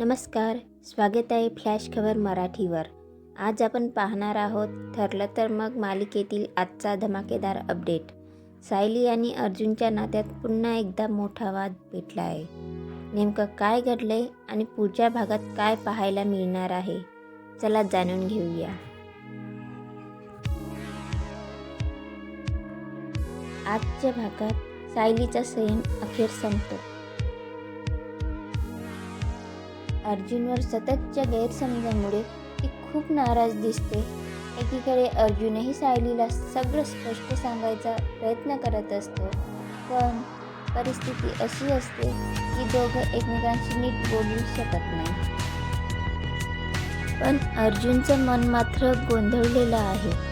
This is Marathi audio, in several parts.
नमस्कार स्वागत आहे फ्लॅश खबर मराठीवर. आज आपण पाहणार आहोत ठरलं तर मग मालिकेतील आजचा धमाकेदार अपडेट. सायली आणि अर्जुनच्या नात्यात पुन्हा एकदा मोठा वाद पेटला आहे. नेमकं काय घडले आणि पुढच्या भागात काय पाहायला मिळणार आहे? चला जाणून घेऊया. आजच्या भागात सायलीचा संयम अखेर संपतो. अर्जुनवर सततच्या गैरसमजामुळे ती खूप नाराज दिसते. एकीकडे अर्जुनही सायलीला सगळं स्पष्ट सांगायचा प्रयत्न करत असतो. पण परिस्थिती अशी असते की दोघं एकमेकांशी नीट बोलू शकत नाही. पण अर्जुनचं मन मात्र गोंधळलेलं आहे.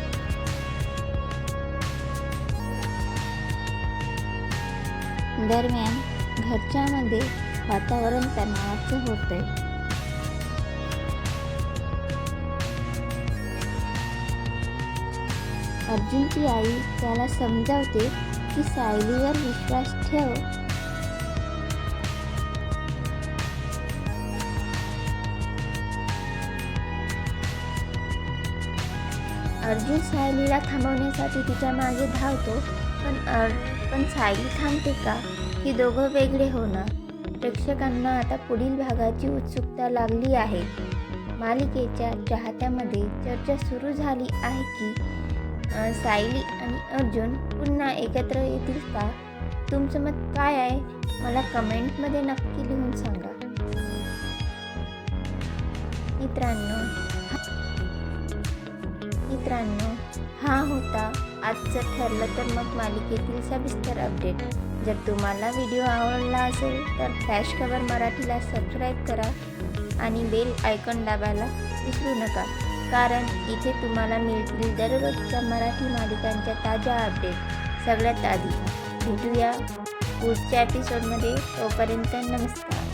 दरम्यान घरच्यामध्ये वातावरण तणावाचं होतंय अर्जुनची आई त्याला समजावते की सायलीवर विश्वास ठेव. अर्जुन सायलीला थांबवण्यासाठी तिच्यामागे धावतो पण अर पण सायली थांबते का? की दोघं वेगळे होणार? प्रेक्षकांना आता पुढील भागाची उत्सुकता लागली आहे. मालिकेच्या चाहत्यामध्ये चर्चा सुरू झाली आहे की सायली आणि अर्जुन पुन्हा एकत्र येतील का? तुमचं मत काय आहे? मला कमेंटमध्ये नक्की लिहून सांगा. मित्रांनो मित्रांनो हा होता. आजचं ठरलं तर मग मालिकेतील सविस्तर अपडेट जर तुम्हाला व्हिडिओ आवडला असेल तर फ्लॅश खबर मराठीला सबस्क्राईब करा आणि बेल आयकॉन दाबायला विसरू नका. कारण इथे तुम्हाला मिळतील दररोजच्या मराठी मालिकांच्या ताज्या अपडेट सगळ्यात आधी भेटूया पुढच्या एपिसोडमध्ये तोपर्यंत नमस्कार.